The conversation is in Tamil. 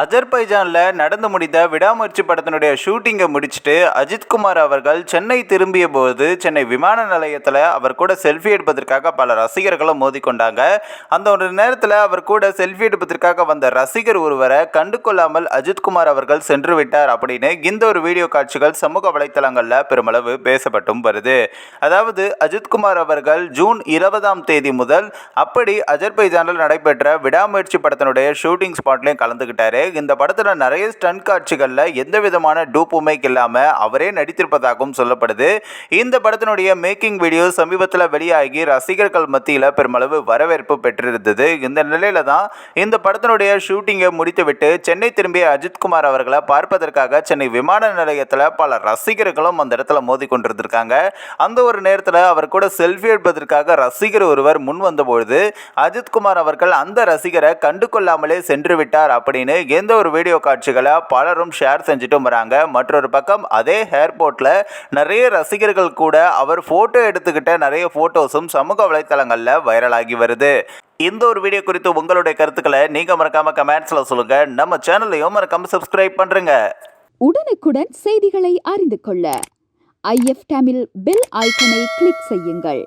அஜர்பைஜானில் நடந்து முடிந்த விடாமுயற்சி படத்தினுடைய ஷூட்டிங்கை முடிச்சுட்டு அஜித்குமார் அவர்கள் சென்னை திரும்பிய போது சென்னை விமான நிலையத்தில் அவர் கூட செல்ஃபி எடுப்பதற்காக பல ரசிகர்களும் மோதிக்கொண்டாங்க. அந்த ஒரு நேரத்தில் அவர் கூட செல்ஃபி எடுப்பதற்காக வந்த ரசிகர் ஒருவரை கண்டு கொள்ளாமல் அஜித்குமார் அவர்கள் சென்று விட்டார் அப்படின்னு இந்த ஒரு வீடியோ காட்சிகள் சமூக வலைத்தளங்களில் பெருமளவு பேசப்பட்டும் வருது. அதாவது அஜித்குமார் அவர்கள் ஜூன் இருபதாம் தேதி முதல் அப்படி அஜர்பைஜானில் நடைபெற்ற விடாமுயற்சி படத்தினுடைய ஷூட்டிங் ஸ்பாட்லையும் கலந்துக்கிட்டாரு இந்த படத்தில் நிறைய ஸ்டண்ட் காட்சிகளில் எந்த விதமான டூப்புமே இல்லாமல் அவரே நடித்திருப்பதாகவும் சொல்லப்படுது. இந்த படத்தினுடைய மேக்கிங் வீடியோ சமீபத்தில் வெளியாகி ரசிகர்கள் மத்தியில் பெருமளவு வரவேற்பு பெற்றிருந்தது. இந்த நிலையில தான் இந்த படத்தினுடைய ஷூட்டிங்கை முடித்துவிட்டு சென்னை திரும்பிய அஜித்குமார் அவர்களை பார்ப்பதற்காக சென்னை விமான நிலையத்தில் பல ரசிகர்களும் அந்த இடத்துல மோதி கொண்டிருந்திருக்காங்க. அந்த ஒரு நேரத்தில் அவர் கூட செல்ஃபி எடுப்பதற்காக ரசிகர் ஒருவர் முன் வந்தபொழுது அஜித்குமார் அவர்கள் அந்த ரசிகரை கண்டு கொள்ளாமலே சென்று விட்டார் அப்படின்னு எந்த ஒரு வீடியோ காட்சிகளை பலரும் ஷேர் செஞ்சுட்டும் வராங்க. மற்றொரு பக்கம் அதே ஏர்போர்ட்டில் நிறைய ரசிகர்கள் கூட அவர் ஃபோட்டோ எடுத்துக்கிட்ட நிறைய ஃபோட்டோஸும் சமூக வலைத்தளங்களில் வைரலாகி வருது. இந்த ஒரு வீடியோ குறித்து உங்களுடைய கருத்துக்களை நீங்கள் மறக்காம கமெண்ட்ஸில் சொல்லுங்கள் நம்ம சேனலையும் மறக்காம சப்ஸ்கிரைப் பண்ணுறங்க உடனுக்குடன் செய்திகளை அறிந்து கொள்ள ஐஎஃப் தமிழ் பெல் ஐக்கனை கிளிக் செய்யுங்கள்.